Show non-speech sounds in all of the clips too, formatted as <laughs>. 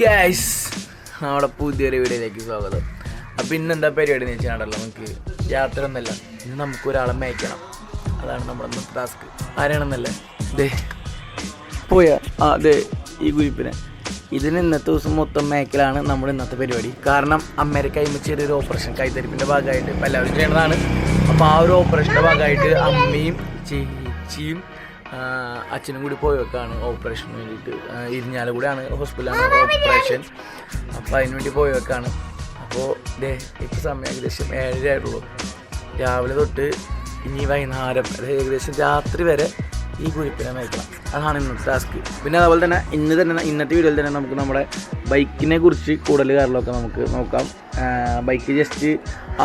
Guys നമ്മുടെ പുതിയൊരു വീഡിയോയിലേക്ക് സ്വാഗതം. അപ്പം ഇന്ന് എന്താ പരിപാടി എന്ന് വെച്ചാണല്ലോ നമുക്ക്? യാത്ര ഒന്നല്ല ഇന്ന് നമുക്ക് ഒരാളെ മേയ്ക്കണം. അതാണ് നമ്മുടെ ഇന്നത്തെ ടാസ്ക് ആരാണെന്നല്ലേ? ദേ പോയ ആ അതെ ഈ ഗ്രൂപ്പിനെ ഇതിന് ഇന്നത്തെ ദിവസം മൊത്തം മേക്കലാണ് നമ്മുടെ ഇന്നത്തെ പരിപാടി. കാരണം അമ്മേരെ കൈമ ചെറിയൊരു ഓപ്പറേഷൻ കൈത്തരിപ്പിന്റെ ഭാഗമായിട്ട് ഇപ്പം എല്ലാവരും ചെയ്യണതാണ്. അപ്പോൾ ആ ഒരു ഓപ്പറേഷന്റെ ഭാഗമായിട്ട് അമ്മയും ചേച്ചിയും അച്ഛനും കൂടി പോയി വെക്കാണ് ഓപ്പറേഷന് വേണ്ടിയിട്ട്. ഇരിഞ്ഞാലക്കുടയാണ് ഹോസ്പിറ്റലാണ് ഓപ്പറേഷൻ. അപ്പോൾ അതിന് വേണ്ടി പോയി വെക്കാണ്. അപ്പോൾ ഇതേ ഇപ്പോൾ സമയം ഏകദേശം ഏഴര ആയിട്ടുള്ളൂ രാവിലെ തൊട്ട് ഇനി വൈകുന്നേരം അതായത് ഏകദേശം രാത്രി വരെ ഈ കുഴിപ്പിനെ മേയ്ക്കണം അതാണ് ഇന്നത്തെ ടാസ്ക് പിന്നെ അതുപോലെ തന്നെ ഇന്ന് തന്നെ ഇന്നത്തെ വീഡിയോയിൽ തന്നെ നമുക്ക് നമ്മുടെ ബൈക്കിനെ കുറിച്ച് കൂടുതൽ കാര്യങ്ങളൊക്കെ നമുക്ക് നോക്കാം. ബൈക്ക് ജസ്റ്റ്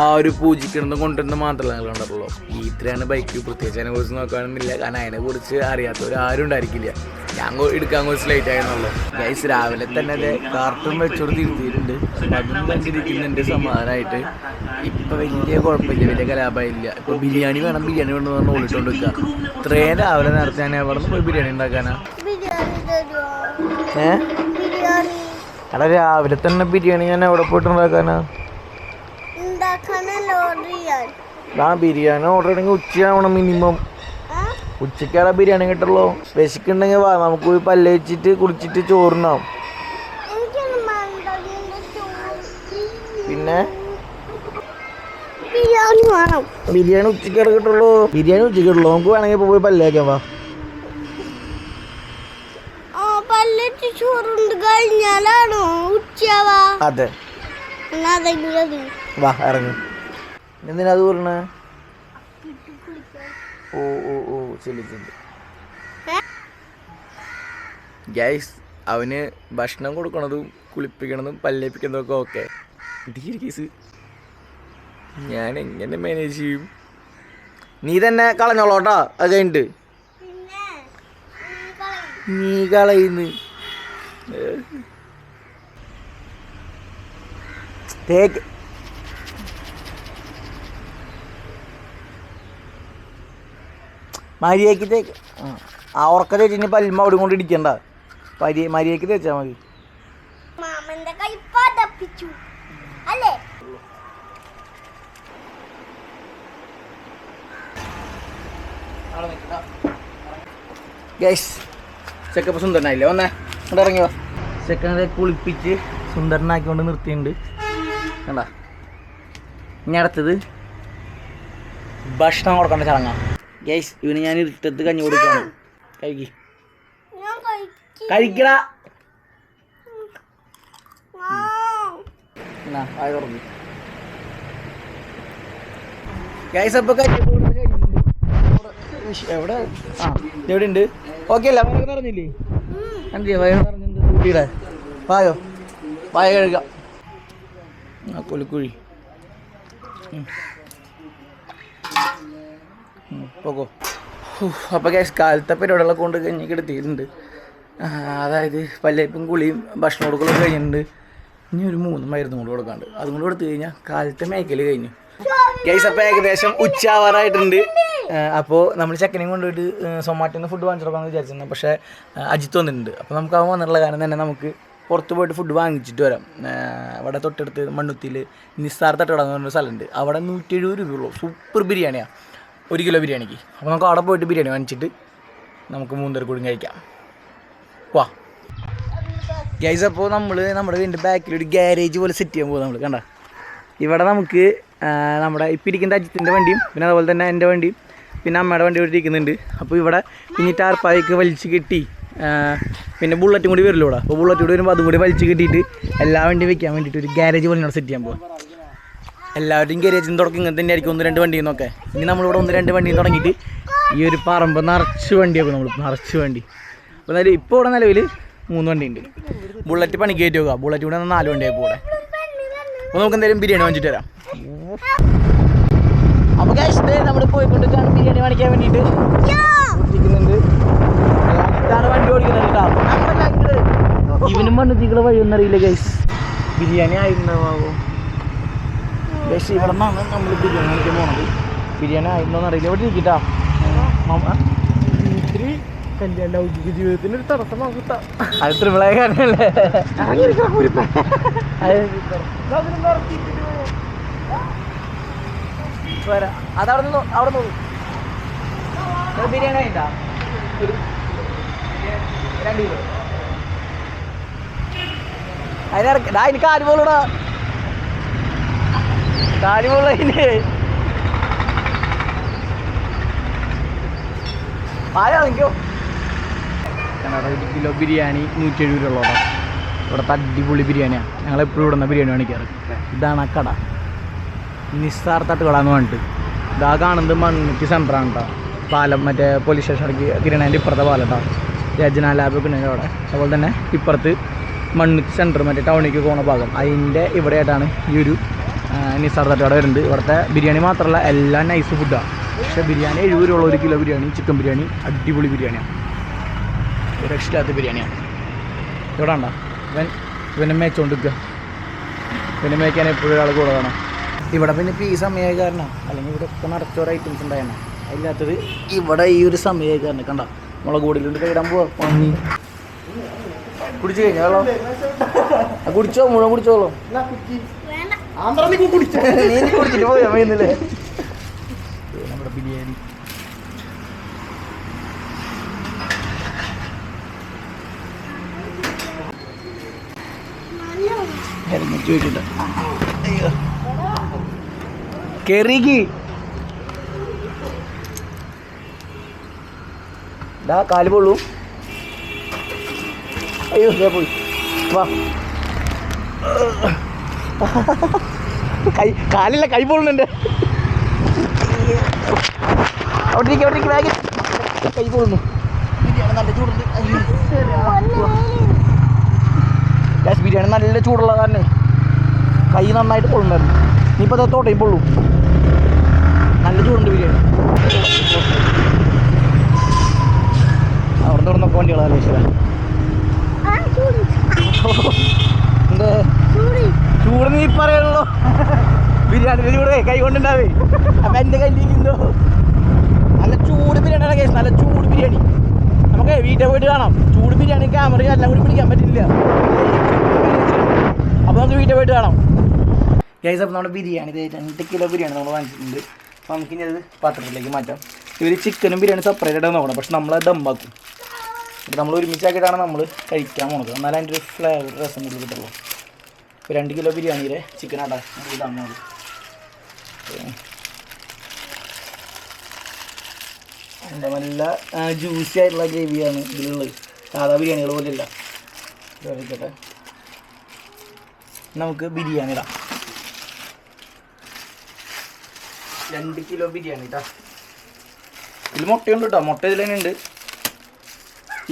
ആ ഒരു പൂജിക്കുന്നതും കൊണ്ടുവരുന്നത് മാത്രമല്ല ഞങ്ങൾ കണ്ടിട്ടുള്ളൂ. ഈ ഇത്രയാണ് ബൈക്ക് പ്രത്യേകിച്ച് അതിനെ കുറിച്ച് നോക്കാനൊന്നുമില്ല. കാരണം അതിനെ കുറിച്ച് അറിയാത്തവർ ആരും ഉണ്ടായിരിക്കില്ല. ഞാൻ എടുക്കാൻ കുറച്ച് ലേറ്റ് ആയിരുന്നുള്ളൂ. ഗൈസ് രാവിലെ തന്നെ അതെ കാർട്ടൂൺ വെച്ചോട് തിരുത്തിയിട്ടുണ്ട്. അതും കണ്ടിരിക്കുന്നുണ്ട് സമാധാനമായിട്ട് ഇപ്പൊ വലിയ കുഴപ്പമില്ല വലിയ കലാപമില്ല ഇപ്പൊ ബിരിയാണി വേണം ബിരിയാണി വേണം എന്ന് പറഞ്ഞ് ഓടിട്ടോണ്ട് വെക്കുക ഇത്രയും രാവിലെ നേരത്തെ ഞാൻ എവിടെ നിന്ന് പോയി ബിരിയാണി ഉണ്ടാക്കാനാ. ഏ? എടാ രാവിലെ തന്നെ ബിരിയാണി ഞാൻ എവിടെ പോയിട്ട് ഉണ്ടാക്കാനാ? ആ ബിരിയാണി ഓർഡർ ചെയ്യണമെങ്കിൽ ഉച്ചയാവണം മിനിമം ഉച്ചക്കാണ് ബിരിയാണി കിട്ടുള്ളൂ. വിശക്കുണ്ടെങ്കിൽ വാ നമുക്ക് പോയി പല്ല് വെച്ചിട്ട് കുടിച്ചിട്ട് ചോറുണ്ടാവും പിന്നെ? ബിരിയാണി വേണം. ബിരിയാണി ഉച്ചയ്ക്കാടെ കിട്ടുള്ളൂ. ബിരിയാണി ഉച്ചയ്ക്ക് കിട്ടുള്ളൂ നമുക്ക് വേണമെങ്കിൽ പോയി പല്ലേക്കാം വാ. ആ പല്ലിട്ട് ചോറുണ്ട് കഴിഞ്ഞാലാണോ? ഉച്ചയാവാ അതെ. എന്നാ അതെങ്കിലും അത് വാ ഇറങ്ങി. എന്തിനാ അത് പറഞ്ഞേ ഓ ഓ ഓ ശരി ശരി ഏ? ഗൈസ് അവന് ഭക്ഷണം കൊടുക്കണതും കുളിപ്പിക്കണതും പല്ലേപ്പിക്കുന്നതും ഒക്കെ ഓക്കെ കേസ് ഞാൻ എങ്ങനെ മാനേജ് ചെയ്യും? നീ തന്നെ കളഞ്ഞോളോട്ടാ അത് കഴിഞ്ഞിട്ട്. നീ കളയുന്ന. തേക്ക്. മരിയക്ക് തേക്ക്. ആ. ഉറക്ക തേച്ചിന് പല്ലുമ്പ അവിടെ കൊണ്ട് ഇടിക്കണ്ട. മരിയാക്കി മരിയക്ക് തേച്ചാ മതി. മാമന്റെ കൈ പതപ്പിച്ചു അല്ലേ ഗൈസ് ചെക്കപ്പ് സുന്ദരനായില്ലേ? വന്നേ ഇവിടെ ഇറങ്ങിയോ? ചെക്കനെ കുളിപ്പിച്ച് സുന്ദരനാക്കിക്കൊണ്ട് നിർത്തിയിട്ടുണ്ട്. കണ്ട? ഇനി അടുത്തത് ഭക്ഷണം കൊടുക്കേണ്ട ചടങ്ങാ. ഗൈസ് ഇവന് ഞാൻ ഇരുട്ടത്ത് കഞ്ഞി കൊടുക്കാണ്. കഴിക്കി. കഴിക്കടാ. ഗൈസ് അപ്പൊ. ഇവിടെ- എവിടെ? ആ എവിടെ ഉണ്ട് ഓക്കെ അല്ല വയറ് നിറഞ്ഞില്ലേ. എന്തിയാ വയറ് നിറഞ്ഞിട്ടുണ്ട് കുട്ടിയുടെ വായോ വായ കഴുകാം. ആ കൊലുക്കുഴി പോകോ. അപ്പോൾ ഗ്യാസ് കാലത്തെ പരിപാടികളൊക്കെ കൊണ്ട് കിടത്തിയിട്ടുണ്ട് ആ, അതായത് പല്ലേപ്പും കുളിയും ഭക്ഷണം കൊടുക്കലും കഴിഞ്ഞിട്ടുണ്ട്. ഇനി ഒരു മൂന്ന് മരുന്നും കൂടി കൊടുക്കാണ്ട്. അതും കൂടി കൊടുത്തു കഴിഞ്ഞാൽ കാലത്തെ മേക്കൽ കഴിഞ്ഞു. ഗൈസ് അപ്പോൾ ഏകദേശം ഉച്ചയാവാറായിട്ടുണ്ട് അപ്പോൾ നമ്മൾ ചെക്കനെയും കൊണ്ടുപോയിട്ട് സൊമാറ്റോന്ന് നിന്ന് ഫുഡ് വാങ്ങിച്ചു കൊടുക്കാമെന്ന് വിചാരിച്ചിരുന്നു. പക്ഷേ അജിത്ത് വന്നിട്ടുണ്ട്. അപ്പോൾ നമുക്ക് അവൻ വന്നിട്ടുള്ള കാരണം തന്നെ നമുക്ക് പുറത്ത് പോയിട്ട് ഫുഡ് വാങ്ങിച്ചിട്ട് വരാം. അവിടെ തൊട്ടടുത്ത് മണ്ണുത്തിയിൽ നിസ്സാർ തട്ടട എന്ന് പറഞ്ഞൊരു സ്ഥലമുണ്ട്. അവിടെ നൂറ്റി എഴുപത് രൂപയുള്ളൂ. സൂപ്പർ ബിരിയാണിയാണ് ഒരു കിലോ ബിരിയാണിക്ക്. അപ്പോൾ നമുക്ക് അവിടെ പോയിട്ട് ബിരിയാണി വാങ്ങിച്ചിട്ട് നമുക്ക് മൂന്നര കൂടി കഴിക്കാം. വാ. ഗൈസ് അപ്പോൾ നമ്മൾ നമ്മുടെ വീടിന്റെ ബാക്കിൽ ഒരു ഗ്യാരേജ് പോലെ സെറ്റ് ചെയ്യാൻ പോകും നമ്മൾ കണ്ട? ഇവിടെ നമുക്ക് നമ്മുടെ ഇപ്പം ഇരിക്കുന്ന അജിത്തിന്റെ വണ്ടിയും പിന്നെ അതുപോലെ തന്നെ എന്റെ വണ്ടിയും പിന്നെ അമ്മയുടെ വണ്ടി ഇവിടെ ഇരിക്കുന്നുണ്ട്. അപ്പോൾ ഇവിടെ പിന്നെ ടാർപ്പായിക്ക് വലിച്ച് കെട്ടി പിന്നെ ബുള്ളറ്റും കൂടി വരില്ല ഇവിടെ അപ്പോൾ ബുള്ളറ്റ് കൂടി വരുമ്പോൾ അതും കൂടി വലിച്ച് കെട്ടിയിട്ട് എല്ലാ വണ്ടിയും വെക്കാൻ വേണ്ടിയിട്ട് ഒരു ഗ്യാരേജ് പോലെ സെറ്റ് ചെയ്യാൻ പോകും എല്ലാവരുടെയും ഗാരേജിൽ തുടക്കം ഇങ്ങനെ തന്നെ ആയിരിക്കും ഒന്ന് രണ്ട് വണ്ടിയിൽ നിന്നൊക്കെ ഇനി നമ്മളിവിടെ ഒന്ന് രണ്ട് വണ്ടിയിൽ തുടങ്ങിയിട്ട് ഈ ഒരു പറമ്പ് നിറച്ച് വണ്ടിയൊക്കെ നമ്മൾ നിറച്ച് വണ്ടി. അപ്പോൾ എന്നാലും ഇപ്പോൾ ഇവിടെ നിലവിൽ മൂന്ന് വണ്ടിയുണ്ട്. ബുള്ളറ്റ് പണി കയറ്റി വെക്കുക. ബുള്ളറ്റ് കൂടെ നാല് വണ്ടിയായി ഇവിടെ അപ്പോൾ നമുക്ക് എന്തായാലും ബിരിയാണി വാങ്ങിച്ചിട്ട് വരാം. അപ്പോൾ നമ്മൾ പോയിക്കൊണ്ടിരിക്കുകയാണ് ബിരിയാണി വാങ്ങിക്കാൻ വേണ്ടിയിട്ട്. ഇരിക്കുന്നുണ്ട്. ഇതാണ് വണ്ടി ഓടിക്കുന്നുണ്ട് കേട്ടോ. ഇവനും മണ്ണുത്തിക്കുള്ള വഴിയൊന്നും അറിയില്ല ഗൈസ് ബിരിയാണി ആയിരുന്നാവോ ഗൈസ് ഇവിടെ നിന്നാണ് നമ്മൾ ബിരിയാണി മേടിക്കാൻ പോണത്. ബിരിയാണി ആയിരുന്നോന്ന് അറിയില്ല. ഇവിടെ ഇരിക്കട്ടാ. ഇത്തിരി കല്യാണ ലൗകിക ജീവിതത്തിന് ഒരു തടസ്സം അത് ത്രിപിളായ കാരണല്ലേ അതവിടെ നിന്ന് അവിടെ നിന്ന് ബിരിയാണി ഉണ്ടാ രണ്ട് കിലോ. അതിനിറക്കി എനിക്ക് കാൽ പോലൂടാ കാൽ പോലുള്ള അതിന് ആരാണെങ്കിയോ കന്നഡ ഒരു കിലോ ബിരിയാണി നൂറ്റി എഴുപത് രൂപ ഉള്ളതാണ് ഇവിടുത്തെ അടിപൊളി ബിരിയാണിയാണ് ഞങ്ങൾ എപ്പോഴും ഇവിടുന്ന് ബിരിയാണി കാണിക്കാറ് ഇതാണ് കട. നിസ്സാർ തട്ടുകട എന്ന് പറഞ്ഞിട്ട്. ഇതാ കാണുന്നത് മണ്ണിക്ക് സെന്ററാണ് കേട്ടോ പാലം മറ്റേ പോലീസ് സ്റ്റേഷനിലേക്ക് കിരണേന്റെ ഇപ്പുറത്തെ പാലം കേട്ടോ രചന ലാബൊക്കെ ഉണ്ട് അവിടെ. അതുപോലെ തന്നെ ഇപ്പുറത്ത് മണ്ണിക്ക് സെന്റർ മറ്റേ ടൗണിലേക്ക് പോകുന്ന ഭാഗം. അതിന്റെ ഇവിടെയായിട്ടാണ് ഈ ഒരു ആ, നിസ്സാർ തട്ടുകട വരുന്നുണ്ട് ഇവിടുത്തെ ബിരിയാണി മാത്രമല്ല എല്ലാം നൈസ് ഫുഡാണ് പക്ഷേ ബിരിയാണി എഴുപത് രൂപ ഒരു കിലോ ബിരിയാണി ചിക്കൻ ബിരിയാണി അടിപൊളി ബിരിയാണിയാണ് ഒരു രക്ഷയില്ലാത്ത ബിരിയാണിയാണ്. ഇവിടെ ഉണ്ടോ ഇവൻ ഇവനെ മേച്ചോണ്ടിരിക്കുക ഇവനെ മേയ്ക്കാൻ എപ്പോഴും ഒരാൾ കൂടെ വേണം. ഇവിടെ പിന്നെ ഇപ്പോൾ ഈ സമയമായി കാരണം അല്ലെങ്കിൽ ഇവിടെ ഒക്കെ നിറച്ചോരോ ഐറ്റംസ് ഉണ്ടായിരുന്നു. അതില്ലാത്തത് ഇവിടെ ഈ ഒരു സമയമായി കാരണം. കണ്ട? മുളക് പൊടിയിലുണ്ട് കൈടാൻ പോവാ പന്നി കുടിച്ചു കഴിഞ്ഞാ? വെള്ളം ആ, കുടിച്ചോ? മുഴുവൻ കുടിച്ചോളൂ. നീ <laughs> കുടിച്ചിട്ട് പോയാ? നമ്മുടെ ബിരിയാണി. വെച്ചിട്ട് അയ്യോ. കേറിക്ക് ഡാ കാൽ പൊള്ളൂ. അയ്യോ ദേ പോയി. വാ. കൈ കാലില്ല കൈ പൊള്ളുന്നുണ്ട്. അവിടെ ഇരിക്ക്, അവിടെ ഇരിക്ക്. കൈ പൊള്ളുന്നു. ബിരിയാണി നല്ല ചൂടുണ്ട്. അയ്യോ. ഗ്യാസ് ബിരിയാണി നല്ല ചൂടുള്ള കാരണേ കൈ നന്നായിട്ട് പൊള്ളുന്നുണ്ടായിരുന്നു. ഇനിയിപ്പോൾ തോട്ടയും പൊള്ളും. നല്ല ചൂടുണ്ട് ബിരിയാണി അവിടെ വണ്ടികളാണ് ഈശ്വര ആ ചൂടി നീ പറയുള്ളൂ ബിരിയാണിയുടെ ചൂട് കൈ കൊണ്ടുണ്ടാവേ. അപ്പം എന്റെ കയ്യിലിരിക്കുന്നോ നല്ല ചൂട് ബിരിയാണി കേസ്. നല്ല ചൂട് ബിരിയാണി. നമുക്ക് വീട്ടിൽ പോയിട്ട് കാണാം. ചൂട് ബിരിയാണി ക്യാമറ എല്ലാം കൂടി പിടിക്കാൻ പറ്റില്ല. അപ്പോൾ നമുക്ക് വീട്ടിൽ പോയിട്ട് കാണാം. ഗൈസ് അപ്പോൾ നമ്മുടെ ബിരിയാണി രണ്ട് കിലോ ബിരിയാണി നമ്മൾ വാങ്ങിച്ചിട്ടുണ്ട്. നമുക്ക് ഇനി അത് പാത്രത്തിലേക്ക് മാറ്റാം. ഇവർ ചിക്കനും ബിരിയാണി സെപ്പറേറ്റ് ആയിട്ട് നോക്കണം പക്ഷെ നമ്മൾ ദമ്മാക്കും നമ്മൾ ഒരുമിച്ചാക്കിയിട്ടാണ് നമ്മൾ കഴിക്കാൻ പോകുന്നത് എന്നാലും അതിന്റെ ഒരു ഫ്ലേവർ രസം കിട്ടുള്ളൂ. ഇപ്പോൾ രണ്ട് കിലോ ബിരിയാണിയിലെ ചിക്കൻ ആട്ടാ. നമുക്ക് ദമ്മാണ് എന്താ നല്ല ജ്യൂസി ആയിട്ടുള്ള ഗ്രേവിയാണ് ഇതിലുള്ളത്. സാധാ ബിരിയാണികൾ പോലെയല്ല. നമുക്ക് ബിരിയാണി ഇടാം. രണ്ട് കിലോ ബിരിയാണി കേട്ടോ ഇതിൽ മുട്ടയുണ്ട് കേട്ടോ മുട്ട ഇതിൽ തന്നെ ഉണ്ട്.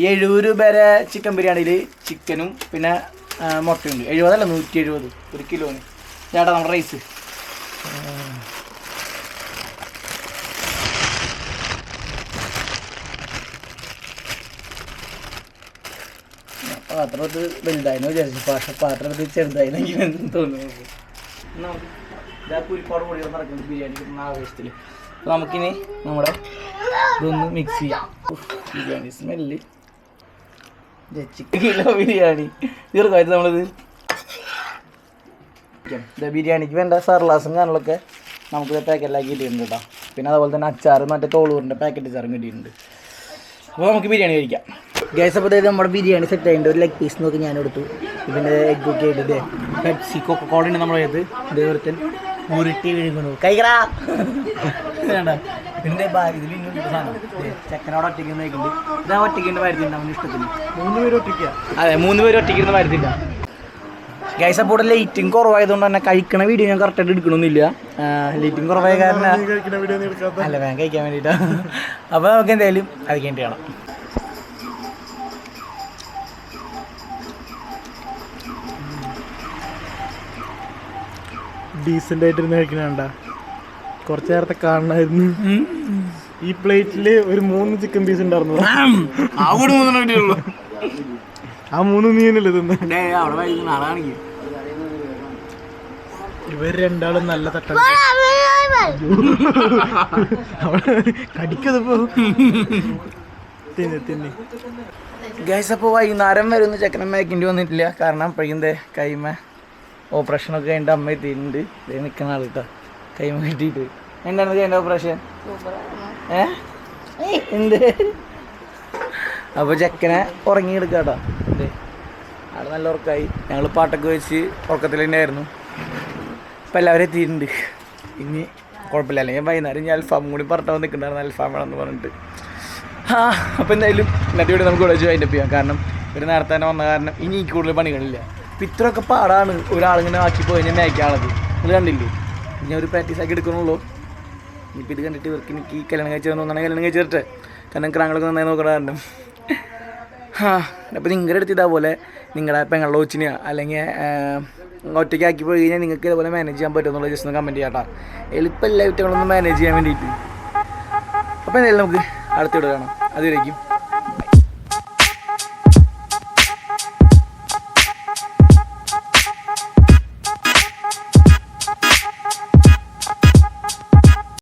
ഈ എഴുപത് രൂപ വരെ ചിക്കൻ ബിരിയാണിയിൽ ചിക്കനും പിന്നെ മുട്ടയുണ്ട്. എഴുപതല്ല നൂറ്റി എഴുപത് ഒരു കിലോന് ചേട്ടാ നമ്മുടെ റൈസ് പാത്രം അത് വലുതായിരുന്നു വിചാരിച്ചു. പക്ഷെ പാത്രം അത് ചെറുതായിരുന്നു തോന്നുന്നു. നമുക്ക് ഇതാ അപ്പോൾ നമുക്കിനി നമ്മുടെ ഇതൊന്ന് മിക്സ് ചെയ്യാം. Biryani smell chicken biryani. തീർക്കായിട്ട് നമ്മളിത് ഇത് ബിരിയാണിക്ക് വേണ്ട സർലാസും കാര്യങ്ങളൊക്കെ നമുക്ക് പാക്കറ്റിലാക്കി കിട്ടിയിട്ടുണ്ട് കേട്ടോ. പിന്നെ അതുപോലെ തന്നെ അച്ചാറ് മറ്റേ തോളൂറിന്റെ പാക്കറ്റ് അച്ചാറും കിട്ടിയിട്ടുണ്ട്. അപ്പോൾ നമുക്ക് ബിരിയാണി കഴിക്കാം. ഗ്യാസ് അപ്പോൾ അതായത് നമ്മുടെ ബിരിയാണി സെറ്റ് ആയിട്ടുണ്ട്. ഒരു ലെഗ് പീസ് നോക്കി ഞാൻ എടുത്തു ഇതിന്റെ എഗ് ഒക്കെ ആയിട്ട് ഇതേ പെപ്സി കൊക്ക കോളുണ്ട് നമ്മുടെ ഇതേ ഒരുത്തൻ ഉരുട്ടി വിഴുങ്ങണു കൈകറാ ഇതിൽ ഇന്നും ദേ, ചെക്കനോട് ഒറ്റയ്ക്ക് നോക്കുന്നുണ്ട് ഇതാ ഒറ്റയ്ക്ക് വരുന്നുണ്ട് അവന് ഇഷ്ടത്തിന്. മൂന്ന് പേര് ഒട്ടിക്കുക അതെ മൂന്ന് പേര് ഒറ്റയ്ക്ക് വരുന്നില്ല. ഗൈസ് അപ്പോൾ ലൈറ്റിംഗ് കുറവായതുകൊണ്ട് തന്നെ കഴിക്കണ വീഡിയോ ഞാൻ കറക്റ്റായിട്ട് എടുക്കണമെന്നില്ല ലൈറ്റിംഗ് കുറവായ കാരണം അല്ല വേഗം കഴിക്കാൻ വേണ്ടിയിട്ടാണ് അപ്പോൾ നമുക്ക് എന്തായാലും അത് കഴിഞ്ഞിട്ട് കാണാം. ഡീസന്റ് ആയിട്ടിരുന്ന് കഴിക്കണണ്ട കുറച്ച് നേരത്തെ കാണണമായിരുന്നു. ഈ പ്ലേറ്റിൽ ഒരു മൂന്ന് ചിക്കൻ പീസ് ഉണ്ടായിരുന്നു. അവിടെ മൂന്നെണ്ണം കിട്ടിയുള്ളൂ ആ മൂന്ന് നീനല്ലേ തിന്ന്. ഇവർ രണ്ടാളും നല്ല തട്ട. കടിക്കതിപ്പോ. തിന്ന് തിന്ന്. ഗ്യാസ് അപ്പോൾ വൈകുന്നേരം വരെ ഒന്നും വെക്കേണ്ടി വന്നിട്ടില്ല. കാരണം പയ്യന്തേ കൈമ. ഓപ്പറേഷനൊക്കെ കഴിഞ്ഞിട്ട് അമ്മ എത്തിയിട്ടുണ്ട് ഇതേ നിൽക്കുന്ന ആൾ കേട്ടോ കൈമ കെട്ടിയിട്ട് എന്താണ് എന്റെ ഓപ്പറേഷൻ? എന്ത്? അപ്പോൾ ചെക്കനെ ഉറങ്ങിയെടുക്കാട്ടോ എന്ത് അവിടെ നല്ല ഉറക്കമായി ഞങ്ങൾ പാട്ടൊക്കെ വെച്ച് ഉറക്കത്തിൽ തന്നെയായിരുന്നു. ഇപ്പം എല്ലാവരും എത്തിയിട്ടുണ്ട്. ഇനി കുഴപ്പമില്ല. അല്ലെങ്കിൽ വൈകുന്നേരം ഞാൻ അൽഫാം കൂടി പറഞ്ഞിട്ട് നിൽക്കുന്നുണ്ടായിരുന്നു അൽഫാം വേണമെന്ന് പറഞ്ഞിട്ട്. ആ അപ്പോൾ എന്തായാലും ഇന്നത്തെ വീട് നമുക്ക് വെച്ച് വൈൻഡപ്പ് ചെയ്യാം. കാരണം ഒരു നേരത്തെ തന്നെ വന്ന കാരണം ഇനി കൂടുതൽ പണികളില്ല. അപ്പം ഇത്രയൊക്കെ പാടാണ് ഒരാളിങ്ങനെ ആക്കി പോയി കഴിഞ്ഞാൽ മേക്കാളത് ഇത് കണ്ടില്ലേ? ഇനി ഒരു പ്രാക്ടീസ് ആക്കി എടുക്കണുള്ളൂ. ഇനിയിപ്പോൾ ഇത് കണ്ടിട്ട് ഇവർക്ക് എനിക്ക് കല്യാണം കഴിച്ചു ഒന്നാണ് കല്യാണം കഴിച്ചു തരട്ടെ കാരണം ക്രാങ്ങളൊക്കെ നന്നായി നോക്കണ കാരണം. ആ അപ്പോൾ നിങ്ങളുടെ അടുത്ത് ഇതേപോലെ നിങ്ങളുടെ പെങ്ങളുടെ കൊച്ചിനെയോ അല്ലെങ്കിൽ ഒറ്റയ്ക്ക് ആക്കി പോയി കഴിഞ്ഞാൽ നിങ്ങൾക്ക് ഇതേപോലെ മാനേജ് ചെയ്യാൻ പറ്റുമെന്നുള്ള ജസ്റ്റ് ഒന്ന് കമന്റ് ചെയ്യാം എളുപ്പമല്ല കുറ്റങ്ങളൊന്നും മാനേജ് ചെയ്യാൻ വേണ്ടിയിട്ട്. അപ്പോൾ എന്തായാലും നമുക്ക് അടുത്ത വീഡിയോ കാണാം. അതുവരേക്കും.